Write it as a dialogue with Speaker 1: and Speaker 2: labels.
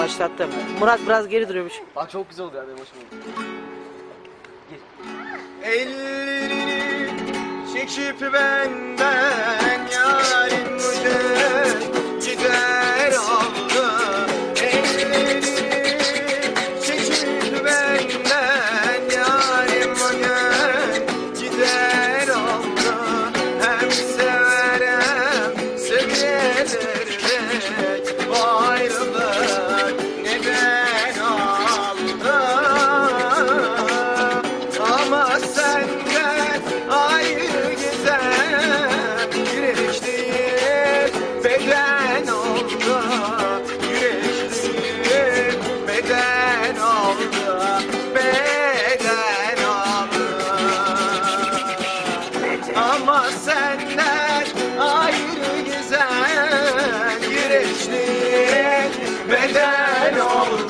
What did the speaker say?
Speaker 1: Başlattım. Murat biraz geri duruyormuş.
Speaker 2: Bak çok güzel oldu ya benim hoşuma gitti.
Speaker 3: Ellerini çekip benden Ama senden ayrı güzel Güneş değil beden oldu